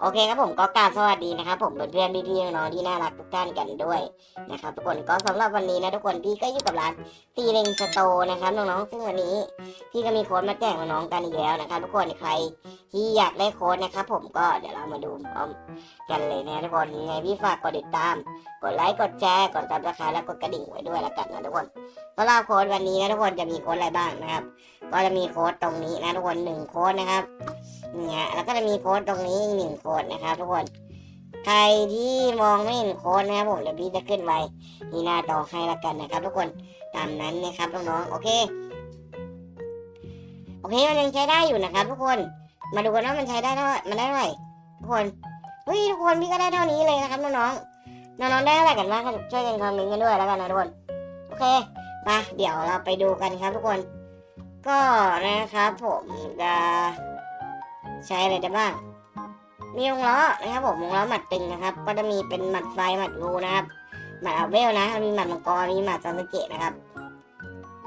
โอเคครับผมก็กราบสวัสดีนะครับผมเพื่อนๆพี่ๆน้องๆที่น่ารักทุกท่านกันด้วยนะครับทุกคนก็สำหรับวันนี้นะทุกคนพี่ก็อยู่กับร้านตีเลงสโตนะครับน้องๆซึ่งวันนี้ พี่ก็มีโค้ดมาแจกน้องๆกันอีกแล้วนะครับทุกคนใครที่อยากได้โค้ดนะครับผมก็เดี๋ยวเรามาดูพร้อมกันเลยนะทุกคนยังไงพี่ฝากกดติดตาม กดไลค์กดแชร์กดซับสไครต์แล้วกดกระดิ่งไว้ด้วยละกันนะทุกคนสำหรับโค้ดวันนี้นะทุกคนจะมีโค้ดอะไรบ้างนะครับ ก็จะมีโค้ดตรงนี้นะทุกคนหนึ่งโค้ดนะครับเนี่ฮะแล้วก็จะมีโค้ดตรงนี้หนึ่งโค้ดนะครับ ทุกคนใครที่มองไม่เห็นโค้ดนะครับผมเดี๋ยวพี่จะขึ้นไว้ที่หน้าจอให้ละกันนะครับ ทุกคนตามนั้นนะครับน้องๆโอเคโอเคมันยังใช้ได้อยู่นะครับ ทุกคนมาดูกันว่ามันใช้ได้เท่ามันได้เท่าไหร่ทุกคนเฮ้ยทุกคนพี่ก็ได้เท่านี้เลยนะครับน้องๆน้องๆได้อะไรกันบ้างช่วยกันคอมเมนต์กันด้วยแล้วกันนะทุกคนโอเคมาเดี๋ยวเราไปดูกันครับทุกคน ก็นะครับผมจะใช้อะไรได้บ้าง มีวงล้อนะครับผมวงล้อหมัดตึงนะครับ ก็จะมีเป็นหมัดไฟหมัดงูนะครับหมัดอาเวลนะมีหมัดมังกรมีหมัดซาสึเกะนะครับ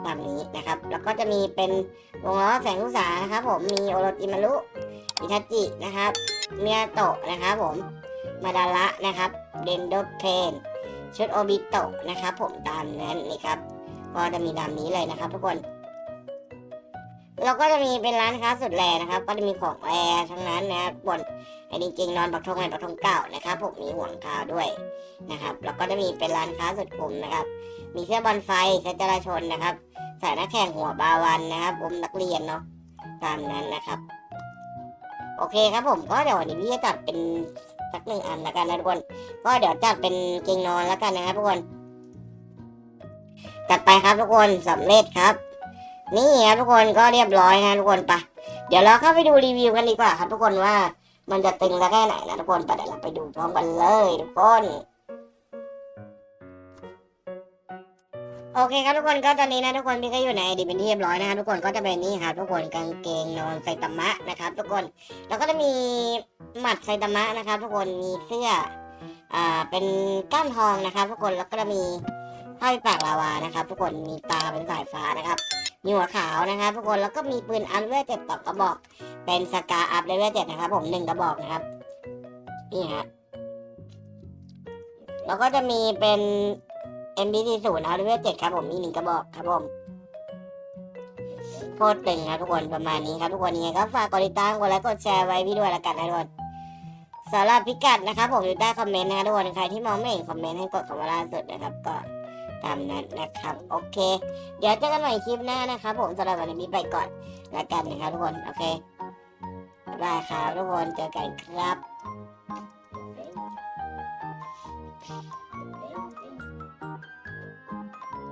ตามนี้นะครับ แล้วก็จะมีเป็นวงล้อแสงอุตสานะครับ ผมมีโอโรจิมารุอิทาจินะครับเมียโตะนะครับผมมาดาระนะครับเดนโดเพนชุดโอบิโตะนะครับ ผมตามนั้นนี่ครับ ก็จะมีตามนี้เลยนะครับทุกคน เราก็จะมีเป็นร้านค้าสุดแรนะครับ ก็จะมีของแอร์ทั้งนั้นนะครับบนไอ้จริงๆนอนปักธงในปักธงเก่านะครับผมมีห่วงคาด้วยนะครับแล้วก็จะมีเป็นร้านค้าสุดคุ้มนะครับ มีเสื้อบอลไฟเซตจราชนนะครับใส่หน้าแข่งหัวบาวันนะครับผมนักเรียนเนาะตามนั้นนะครับ โอเคครับผมก็เดี๋ยววันนี้พี่จะจัดเป็นสักหนึ่งอันละกันนะทุกคน ก็เดี๋ยวจัดเป็นเกงนอนแล้วกันนะครับทุกคนจัดไปครับทุกคนสำเร็จครับ นี่ครับทุกคนก็เรียบร้อยนะทุกคนไปะเดี๋ยวเราเข้าไปดูรีวิวกันดีกว่าครับทุกคนว่ามันจะตึงสักแค่ไหนนะทุกคนไปเดี๋ยวเราไปดูพร้อมกันเลยทุกคนโอเคครับทุกคนก็ตอนนี้นะทุกคนพี่ก็อยู่ในดีเป็นที่เรียบร้อยนะครับทุกคนก็จะเป็นนี่ครับทุกคนกางเกงนอนไซตามะนะครับ ทุกคนแล้วก็จะมีหมัดไซตามะนะครับ ทุกคนมีเสื้ออ่าเป็นก้านทองนะครับ ทุกคนแล้วก็จะมีผ้าปากลาวานะครับ ทุกคนมีตาเป็นสายฟ้านะครับ มีหัวขาวนะครับทุกคนแล้วก็มีปืนอันเวอร์เจ็ดต่อกระบอก เป็นสกาอัพเลเวลเจ็ดนะครับผมหนึ่งกระบอกนะครับนี่ฮะแล้วก็จะมีเป็น MBC ศูนย์เอาเลเวลเจ็ดครับผมมีหนึ่งกระบอกครับผมโคตรตึงครับทุกคนประมาณนี้ครับทุกคนยังไงก็ฝากกดติดตามกดไลค์กดแชร์ไว้พี่ด้วยละกันนะทุกคนสำหรับพิกัดนะครับผมอยู่ใต้คอมเมนต์นะครับทุกคนใครที่มองไม่เห็นคอมเมนต์ให้กดคำว่าล่าสุดนะครับก็ ตามนั้นนะครับ โอเค เดี๋ยวเจอกันใหม่คลิปหน้านะครับผมสำหรับวันนี้ไปก่อนละกันนะครับทุกคน โอเคบายครับทุกคนเจอกันครับ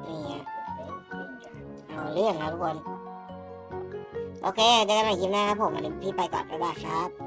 นี่เอาเรื่องครับทุกคน โอเคเจอกันใหม่คลิปหน้าครับผมวันนี้พี่ไปก่อนบ๊ายบายครับ